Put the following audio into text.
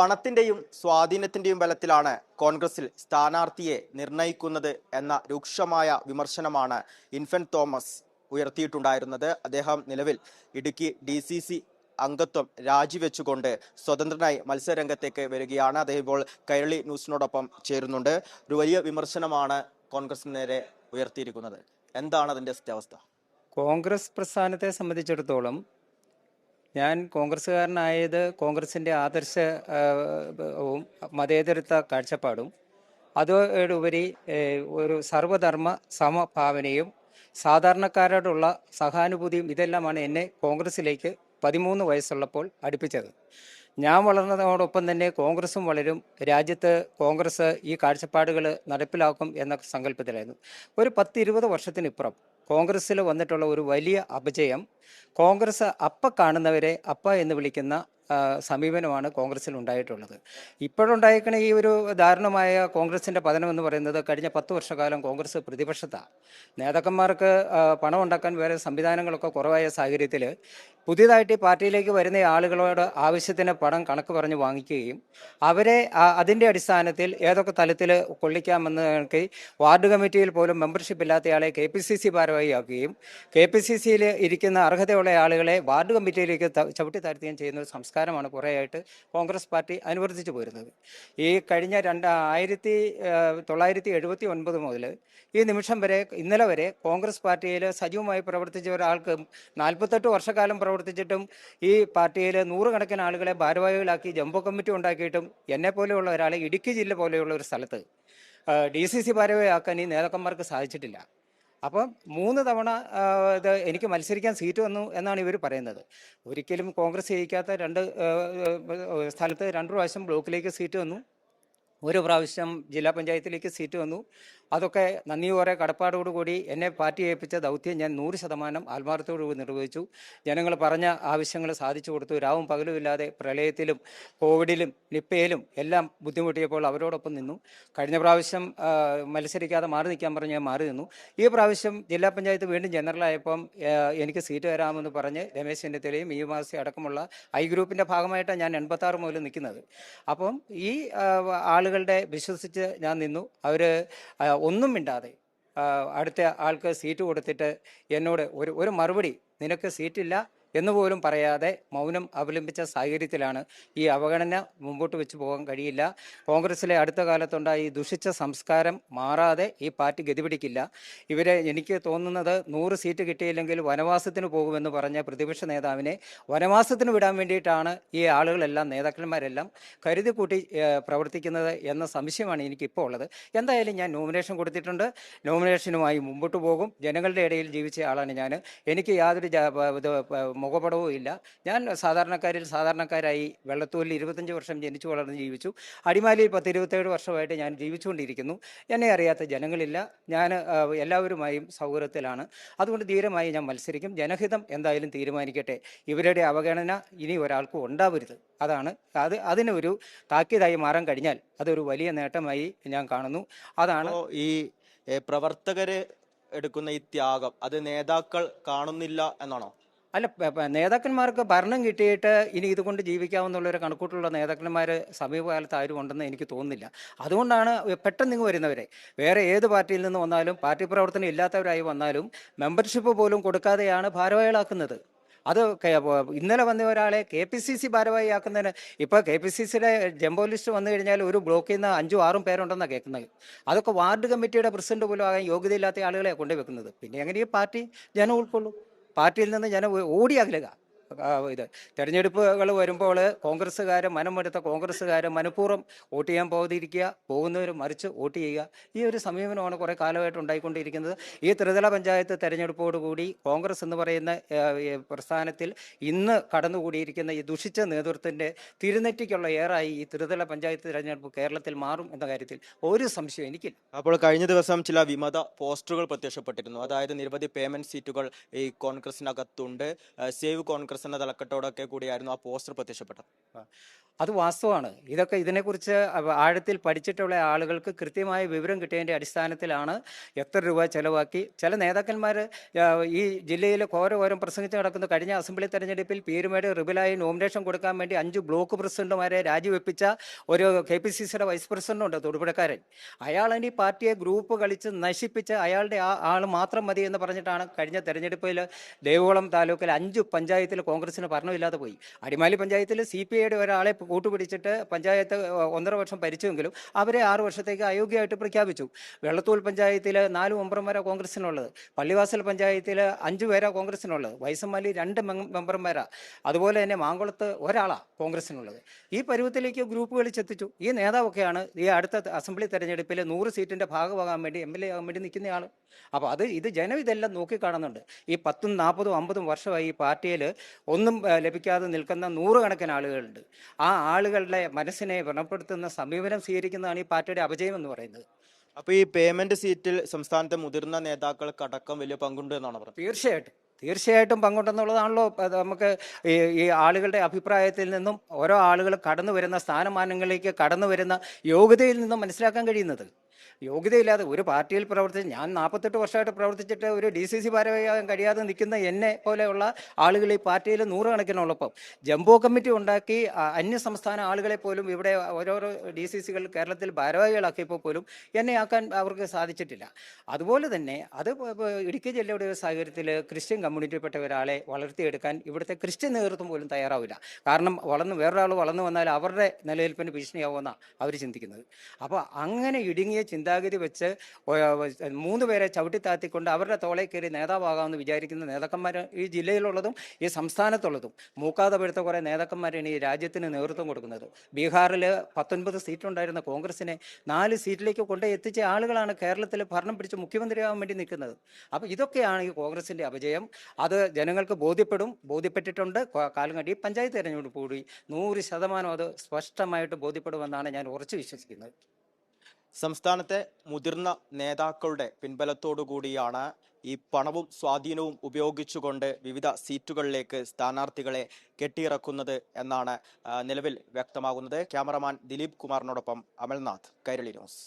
പണത്തിന്റെയും സ്വാധീനത്തിന്റെയും ബലത്തിലാണ് കോൺഗ്രസിൽ സ്ഥാനാർത്ഥിയെ നിർണയിക്കുന്നത് എന്ന രൂക്ഷമായ വിമർശനമാണ് ഇൻഫൻ തോമസ് ഉയർത്തിയിട്ടുണ്ടായിരുന്നത്. അദ്ദേഹം നിലവിൽ ഇടുക്കി ഡി സി സി അംഗത്വം രാജിവെച്ചുകൊണ്ട് സ്വതന്ത്രനായി മത്സരരംഗത്തേക്ക് വരികയാണ്. അദ്ദേഹം ഇപ്പോൾ കൈരളി ന്യൂസിനോടൊപ്പം ചേരുന്നുണ്ട്. ഒരു വലിയ വിമർശനമാണ് കോൺഗ്രസിന് നേരെ ഉയർത്തിയിരിക്കുന്നത്. എന്താണ് അതിന്റെ അവസ്ഥ കോൺഗ്രസ് പ്രസ്ഥാനത്തെ സംബന്ധിച്ചിടത്തോളം ഞാൻ കോൺഗ്രസ്സുകാരനായത് കോൺഗ്രസിന്റെ ആദർശ മതേതരത്വ കാഴ്ചപ്പാടും. അതോടുപരി ഒരു സർവധർമ്മ സമഭാവനയും സാധാരണക്കാരോടുള്ള സഹാനുഭൂതിയും ഇതെല്ലാമാണ് എന്നെ കോൺഗ്രസ്സിലേക്ക് പതിമൂന്ന് വയസ്സുള്ളപ്പോൾ അടുപ്പിച്ചത്. ഞാൻ വളർന്നതോടൊപ്പം തന്നെ കോൺഗ്രസും വളരും. രാജ്യത്ത് കോൺഗ്രസ് ഈ കാഴ്ചപ്പാടുകൾ നടപ്പിലാക്കും എന്ന സങ്കല്പത്തിലായിരുന്നു. ഒരു പത്തിരുപത് വർഷത്തിനിപ്പുറം കോൺഗ്രസ്സിൽ വന്നിട്ടുള്ള ഒരു വലിയ അപജയം. കോൺഗ്രസ് അപ്പ കാണുന്നവരെ അപ്പ എന്ന് വിളിക്കുന്ന സമീപനമാണ് കോൺഗ്രസ്സിൽ ഉണ്ടായിട്ടുള്ളത് ഇപ്പോഴുണ്ടായിരിക്കുന്ന ഈ ഒരു ദാരുണമായ കോൺഗ്രസിന്റെ എന്ന് പറയുന്നത് കഴിഞ്ഞ പത്ത് വർഷക്കാലം കോൺഗ്രസ് പ്രതിപക്ഷത്താണ് നേതാക്കന്മാർക്ക് പണം ഉണ്ടാക്കാൻ വേറെ സംവിധാനങ്ങളൊക്കെ കുറവായ സാഹചര്യത്തിൽ പുതിയതായിട്ട് ഈ പാർട്ടിയിലേക്ക് വരുന്ന ആളുകളോട് ആവശ്യത്തിന് പണം കണക്ക് പറഞ്ഞ് വാങ്ങിക്കുകയും അവരെ അതിന്റെ അടിസ്ഥാനത്തിൽ ഏതൊക്കെ തലത്തിൽ കൊള്ളിക്കാമെന്ന് വാർഡ് കമ്മിറ്റിയിൽ പോലും മെമ്പർഷിപ്പ് ഇല്ലാത്തയാളെ കെ പി സി സി ഭാരവാഹിയാക്കുകയും കെ പി സി സിയിൽ ഇരിക്കുന്ന അർഹതയുള്ള ആളുകളെ വാർഡ് കമ്മിറ്റിയിലേക്ക് ചവിട്ടി താഴ്ത്തുകയും ചെയ്യുന്ന ഒരു സംസ്കാരമാണ് കുറേയായിട്ട് കോൺഗ്രസ് പാർട്ടി അനുവർത്തിച്ചു പോരുന്നത്. ഈ കഴിഞ്ഞ രണ്ട് ആയിരത്തി തൊള്ളായിരത്തി എഴുപത്തി ഒൻപത് മുതൽ ഈ നിമിഷം വരെ ഇന്നലെ വരെ കോൺഗ്രസ് പാർട്ടിയിൽ സജീവമായി പ്രവർത്തിച്ച ഒരാൾക്ക് നാൽപ്പത്തെട്ട് വർഷക്കാലം പ്രവർത്തിച്ചിട്ടും ഈ പാർട്ടിയിൽ നൂറുകണക്കിന് ആളുകളെ ഭാരവാഹികളാക്കി ജംബോ കമ്മിറ്റി ഉണ്ടാക്കിയിട്ടും എന്നെ പോലെയുള്ള ഒരാളെ ഇടുക്കി ജില്ല പോലെയുള്ള ഒരു സ്ഥലത്ത് ഡി സി സി ഭാരവാഹിയാക്കാൻ ഈ നേതാക്കന്മാർക്ക് സാധിച്ചിട്ടില്ല. അപ്പം മൂന്ന് തവണ ഇത് എനിക്ക് മത്സരിക്കാൻ സീറ്റ് വന്നു എന്നാണ് ഇവർ പറയുന്നത്. ഒരിക്കലും കോൺഗ്രസ് ജയിക്കാത്ത രണ്ട് സ്ഥലത്ത് രണ്ട് പ്രാവശ്യം ബ്ലോക്കിലേക്ക് സീറ്റ് വന്നു. ഒരു പ്രാവശ്യം ജില്ലാ പഞ്ചായത്തിലേക്ക് സീറ്റ് വന്നു. അതൊക്കെ നന്ദിയോറെ കടപ്പാടോടുകൂടി എന്നെ പാർട്ടി ഏൽപ്പിച്ച ദൗത്യം ഞാൻ നൂറ് ശതമാനം ആത്മാർത്ഥത്തോടുകൂടി നിർവഹിച്ചു. ജനങ്ങൾ പറഞ്ഞ ആവശ്യങ്ങൾ സാധിച്ചു കൊടുത്തു. രാവും പകലും ഇല്ലാതെ പ്രളയത്തിലും കോവിഡിലും നിപ്പയിലും എല്ലാം ബുദ്ധിമുട്ടിയപ്പോൾ അവരോടൊപ്പം നിന്നു. കഴിഞ്ഞ പ്രാവശ്യം മത്സരിക്കാതെ മാറി നിൽക്കാൻ പറഞ്ഞ് ഞാൻ മാറി നിന്നു. ഈ പ്രാവശ്യം ജില്ലാ പഞ്ചായത്ത് വീണ്ടും ജനറലായപ്പം എനിക്ക് സീറ്റ് തരാമെന്ന് പറഞ്ഞ് രമേശ് ചെന്നിത്തലയും ഈ മാസം അടക്കമുള്ള ഐ ഗ്രൂപ്പിന്റെ ഭാഗമായിട്ടാണ് ഞാൻ എൺപത്താറ് മുതൽ നിൽക്കുന്നത്. അപ്പം ഈ ആളുകളുടെ വിശ്വസിച്ച് ഞാൻ നിന്നു. അവർ ഒന്നും മിണ്ടാതെ അടുത്ത ആൾക്ക് സീറ്റ് കൊടുത്തിട്ട് എന്നോട് ഒരു ഒരു മറുപടി നിനക്ക് സീറ്റില്ല എന്ന് പോലും പറയാതെ മൗനം അവലംബിച്ച സാഹചര്യത്തിലാണ് ഈ അവഗണന മുമ്പോട്ട് വെച്ച് പോകാൻ കഴിയില്ല. കോൺഗ്രസിലെ അടുത്ത കാലത്തുണ്ടായ ഈ ദുഷിച്ച സംസ്കാരം മാറാതെ ഈ പാർട്ടി ഗതിപിടിക്കില്ല. ഇവരെ എനിക്ക് തോന്നുന്നത് നൂറ് സീറ്റ് കിട്ടിയില്ലെങ്കിൽ വനവാസത്തിന് പോകുമെന്ന് പറഞ്ഞ പ്രതിപക്ഷ നേതാവിനെ വനവാസത്തിന് വിടാൻ വേണ്ടിയിട്ടാണ് ഈ ആളുകളെല്ലാം നേതാക്കന്മാരെല്ലാം കരുതി കൂട്ടി പ്രവർത്തിക്കുന്നത് എന്ന സംശയമാണ് എനിക്കിപ്പോൾ ഉള്ളത്. എന്തായാലും ഞാൻ നോമിനേഷൻ കൊടുത്തിട്ടുണ്ട്. നോമിനേഷനുമായി മുമ്പോട്ട് പോകും. ജനങ്ങളുടെ ഇടയിൽ ജീവിച്ച ആളാണ് ഞാൻ എനിക്ക് യാതൊരു മുഖപടവും ഇല്ല. ഞാൻ സാധാരണക്കാരിൽ സാധാരണക്കാരായി വെള്ളത്തൂരിൽ ഇരുപത്തഞ്ച് വർഷം ജനിച്ചു വളർന്ന് ജീവിച്ചു. അടിമാലിയിൽ പത്ത് ഇരുപത്തേഴ് വർഷമായിട്ട് ഞാൻ ജീവിച്ചുകൊണ്ടിരിക്കുന്നു. എന്നെ അറിയാത്ത ജനങ്ങളില്ല. ഞാൻ എല്ലാവരുമായും സൗഹൃദത്തിലാണ്. അതുകൊണ്ട് ധീരമായി ഞാൻ മത്സരിക്കും. ജനഹിതം എന്തായാലും തീരുമാനിക്കട്ടെ. ഇവരുടെ അവഗണന ഇനി ഒരാൾക്കും ഉണ്ടാവരുത്. അതാണ്. അത് അതിനൊരു താക്കീതായി മാറാൻ കഴിഞ്ഞാൽ അതൊരു വലിയ നേട്ടമായി ഞാൻ കാണുന്നു. അതാണ് ഈ പ്രവർത്തകര് എടുക്കുന്ന ഈ ത്യാഗം അത് നേതാക്കൾ കാണുന്നില്ല എന്നാണോ? അല്ല നേതാക്കന്മാർക്ക് ഭരണം കിട്ടിയിട്ട് ഇനി ഇതുകൊണ്ട് ജീവിക്കാമെന്നുള്ള ഒരു കണക്കൂട്ടുള്ള നേതാക്കന്മാർ സമീപകാലത്ത് ആരും ഉണ്ടെന്ന് എനിക്ക് തോന്നുന്നില്ല. അതുകൊണ്ടാണ് പെട്ടെന്ന് ഇങ്ങ് വരുന്നവരെ. വേറെ ഏത് പാർട്ടിയിൽ നിന്ന് വന്നാലും പാർട്ടി പ്രവർത്തനം ഇല്ലാത്തവരായി വന്നാലും മെമ്പർഷിപ്പ് പോലും കൊടുക്കാതെയാണ് ഭാരവാഹികളാക്കുന്നത്. അത് ഇന്നലെ വന്ന ഒരാളെ കെ പി സി സി ഭാരവാഹിയാക്കുന്നതിന് ഇപ്പോൾ കെ പി സി സിയുടെ ജംബോ ലിസ്റ്റ് വന്നു കഴിഞ്ഞാൽ ഒരു ബ്ലോക്കിൽ നിന്ന് അഞ്ചും ആറും പേരുണ്ടെന്നാണ് കേൾക്കുന്നത്. അതൊക്കെ വാർഡ് കമ്മിറ്റിയുടെ പ്രസിഡന്റ് പോലും ആകാൻ യോഗ്യതയില്ലാത്ത ആളുകളെ കൊണ്ടുവെക്കുന്നത് പിന്നെ എങ്ങനെ ഈ പാർട്ടി ജനം ഉൾക്കൊള്ളും? പാർട്ടിയിൽ നിന്ന് ഞാൻ ഓടി അകലുക. ആ, ഇത്. തെരഞ്ഞെടുപ്പുകൾ വരുമ്പോൾ കോൺഗ്രസ്സുകാരെ മനമെടുത്ത കോൺഗ്രസ്സുകാരെ മനഃപൂർവം വോട്ട് ചെയ്യാൻ പോകാതിരിക്കുക പോകുന്നവർ മറിച്ച് വോട്ട് ചെയ്യുക. ഈ ഒരു സമീപനമാണ് കുറേ കാലമായിട്ട് ഉണ്ടായിക്കൊണ്ടിരിക്കുന്നത്. ഈ ത്രിതല പഞ്ചായത്ത് തെരഞ്ഞെടുപ്പോടുകൂടി കോൺഗ്രസ് എന്ന് പറയുന്ന പ്രസ്ഥാനത്തിൽ ഇന്ന് കടന്നുകൂടിയിരിക്കുന്ന ഈ ദുഷിച്ച നേതൃത്വത്തിന്റെ തിരുനെറ്റിക്കുള്ള ഏറായി ഈ ത്രിതല പഞ്ചായത്ത് തെരഞ്ഞെടുപ്പ് കേരളത്തിൽ മാറും എന്ന കാര്യത്തിൽ ഒരു സംശയം എനിക്കില്ല. അപ്പോൾ കഴിഞ്ഞ ദിവസം ചില വിമത പോസ്റ്ററുകൾ പ്രത്യക്ഷപ്പെട്ടിരുന്നു. അതായത് നിരവധി പേയ്മെന്റ് സീറ്റുകൾ ഈ കോൺഗ്രസിനകത്തുണ്ട്. സേവ് കോൺഗ്രസ് എന്ന തലക്കെട്ടോടൊക്കെ കൂടിയായിരുന്നു ആ പോസ്റ്റർ പ്രത്യക്ഷപ്പെട്ടത്. അത് വാസ്തവമാണ്. ഇതൊക്കെ ഇതിനെക്കുറിച്ച് ആഴത്തിൽ പഠിച്ചിട്ടുള്ള ആളുകൾക്ക് കൃത്യമായ വിവരം കിട്ടിയതിന്റെ അടിസ്ഥാനത്തിലാണ് എത്ര രൂപ ചെലവാക്കി. ചില നേതാക്കന്മാർ ഈ ജില്ലയിൽ ഓരോ പ്രസംഗിച്ച് നടക്കുന്ന കഴിഞ്ഞ അസംബ്ലി തെരഞ്ഞെടുപ്പിൽ പീരുമേട് റിബിലായി നോമിനേഷൻ കൊടുക്കാൻ വേണ്ടി അഞ്ച് ബ്ലോക്ക് പ്രസിഡന്റുമാരെ രാജിവെപ്പിച്ച ഒരു കെ പി സി സിയുടെ വൈസ് പ്രസിഡന്റ് ഉണ്ട് തൊടുപുഴക്കാരൻ. അയാളാണ് ഈ പാർട്ടിയെ ഗ്രൂപ്പ് കളിച്ച് നശിപ്പിച്ച് അയാളുടെ ആ ആൾ മാത്രം മതി എന്ന് പറഞ്ഞിട്ടാണ് കഴിഞ്ഞ തെരഞ്ഞെടുപ്പിൽ ദേവകുളം താലൂക്കിൽ അഞ്ച് പഞ്ചായത്തിൽ കോൺഗ്രസിന് ഭരണമില്ലാതെ പോയി. അടിമാലി പഞ്ചായത്തിൽ സി പി ഐയുടെ ഒരാളെ കൂട്ടുപിടിച്ചിട്ട് പഞ്ചായത്ത് ഒന്നര വർഷം ഭരിച്ചുവെങ്കിലും അവരെ ആറ് വർഷത്തേക്ക് അയോഗ്യമായിട്ട് പ്രഖ്യാപിച്ചു. വെള്ളത്തൂൽ പഞ്ചായത്തിൽ നാല് മെമ്പർമാരാണ് കോൺഗ്രസിനുള്ളത് പള്ളിവാസൽ പഞ്ചായത്തിൽ അഞ്ച് പേരാണ് കോൺഗ്രസിനുള്ളത് വൈസമ്മാലി രണ്ട് മെമ്പർമാരാണ് അതുപോലെ തന്നെ മാങ്കുളത്ത് ഒരാളാണ് കോൺഗ്രസിനുള്ളത് ഈ പരുവത്തിലേക്ക് ഗ്രൂപ്പുകൾ ചെത്തിച്ചു ഈ നേതാവൊക്കെയാണ് ഈ അടുത്ത അസംബ്ലി തെരഞ്ഞെടുപ്പിൽ നൂറ് സീറ്റിന്റെ ഭാഗമാകാൻ വേണ്ടി എം എൽ എ ആകാൻ വേണ്ടി നിൽക്കുന്നയാൾ അപ്പോൾ അത് ഇത് ജനം ഇതെല്ലാം നോക്കിക്കാണുന്നുണ്ട്. ഈ പത്തും നാൽപ്പതും അമ്പതും വർഷമായി ഈ പാർട്ടിയിൽ ഒന്നും ലഭിക്കാതെ നിൽക്കുന്ന നൂറുകണക്കിന് ആളുകളുണ്ട്. ആ ആളുകളുടെ മനസ്സിനെ വ്രണപ്പെടുത്തുന്ന സമീപനം സ്വീകരിക്കുന്നതാണ് ഈ പാർട്ടിയുടെ അപജയം എന്ന് പറയുന്നത്. അപ്പൊ ഈ പേയ്മെന്റ് സീറ്റിൽ സംസ്ഥാനത്തെ മുതിർന്ന നേതാക്കൾക്ക് അടക്കം വലിയ പങ്കുണ്ട് എന്നാണ് പറഞ്ഞത്. തീർച്ചയായിട്ടും. തീർച്ചയായിട്ടും പങ്കുണ്ടെന്നുള്ളതാണല്ലോ. നമുക്ക് ഈ ഈ ആളുകളുടെ അഭിപ്രായത്തിൽ നിന്നും ഓരോ ആളുകൾ കടന്നു വരുന്ന സ്ഥാനമാനങ്ങളിലേക്ക് കടന്നു വരുന്ന യോഗ്യതയിൽ നിന്നും മനസ്സിലാക്കാൻ കഴിയുന്നത്. യോഗ്യതയില്ലാതെ ഒരു പാർട്ടിയിൽ പ്രവർത്തിച്ച് ഞാൻ നാൽപ്പത്തെട്ട് വർഷമായിട്ട് പ്രവർത്തിച്ചിട്ട് ഒരു ഡി സി സി ഭാരവാഹിയാകാൻ കഴിയാതെ നിൽക്കുന്ന എന്നെ പോലെയുള്ള ആളുകൾ ഈ പാർട്ടിയിൽ നൂറുകണക്കിനുള്ളപ്പം ജംബോ കമ്മിറ്റി ഉണ്ടാക്കി അന്യ സംസ്ഥാന ആളുകളെ പോലും ഇവിടെ ഓരോരോ ഡി സി സികൾ കേരളത്തിൽ ഭാരവാഹികളാക്കിയപ്പോൾ പോലും എന്നെ ആക്കാൻ അവർക്ക് സാധിച്ചിട്ടില്ല. അതുപോലെ തന്നെ അത് ഇടുക്കി ജില്ലയുടെ ഒരു സാഹചര്യത്തിൽ ക്രിസ്ത്യൻ കമ്മ്യൂണിറ്റിയിൽപ്പെട്ട ഒരാളെ വളർത്തിയെടുക്കാൻ ഇവിടുത്തെ ക്രിസ്ത്യൻ നേതൃത്വം പോലും തയ്യാറാവില്ല. കാരണം വളർന്ന് വേറൊരാൾ വളർന്നു വന്നാൽ അവരുടെ നിലനിൽപ്പിന് ഭീഷണിയാവുമെന്നാണ് അവർ ചിന്തിക്കുന്നത്. അപ്പോൾ അങ്ങനെ ഇടുങ്ങിയ ചിന്താഗതി വെച്ച് മൂന്ന് പേരെ ചവിട്ടിത്താത്തിക്കൊണ്ട് അവരുടെ തോളെ കയറി നേതാവാകാമെന്ന് വിചാരിക്കുന്ന നേതാക്കന്മാർ ഈ ജില്ലയിലുള്ളതും ഈ സംസ്ഥാനത്തുള്ളതും മൂക്കാതെ പെടുത്ത കുറേ നേതാക്കന്മാരാണ് ഈ രാജ്യത്തിന് നേതൃത്വം കൊടുക്കുന്നത്. ബീഹാറിൽ പത്തൊൻപത് സീറ്റുണ്ടായിരുന്ന കോൺഗ്രസിനെ നാല് സീറ്റിലേക്ക് കൊണ്ട് എത്തിച്ച ആളുകളാണ് കേരളത്തിൽ ഭരണം പിടിച്ച് മുഖ്യമന്ത്രിയാവാൻ വേണ്ടി നിൽക്കുന്നത്. അപ്പോൾ ഇതൊക്കെയാണ് ഈ കോൺഗ്രസിന്റെ അപജയം. അത് ജനങ്ങൾക്ക് ബോധ്യപ്പെടും ബോധ്യപ്പെട്ടിട്ടുണ്ട്. കൊ- കാലം കണ്ടി പഞ്ചായത്ത് തിരഞ്ഞെടുപ്പ് കൂടി നൂറ് ശതമാനം അത് സ്പഷ്ടമായിട്ട് ബോധ്യപ്പെടുമെന്നാണ് ഞാൻ ഉറച്ചു വിശ്വസിക്കുന്നത്. സംസ്ഥാനത്തെ മുതിർന്ന നേതാക്കളുടെ പിൻബലത്തോടു കൂടിയാണ് ഈ പണവും സ്വാധീനവും ഉപയോഗിച്ചുകൊണ്ട് വിവിധ സീറ്റുകളിലേക്ക് സ്ഥാനാർത്ഥികളെ കെട്ടിയിറക്കുന്നത് എന്നാണ് നിലവിൽ വ്യക്തമാകുന്നത്. ക്യാമറമാൻ ദിലീപ് കുമാറിനോടൊപ്പം അമൽനാഥ് കൈരളി ന്യൂസ്.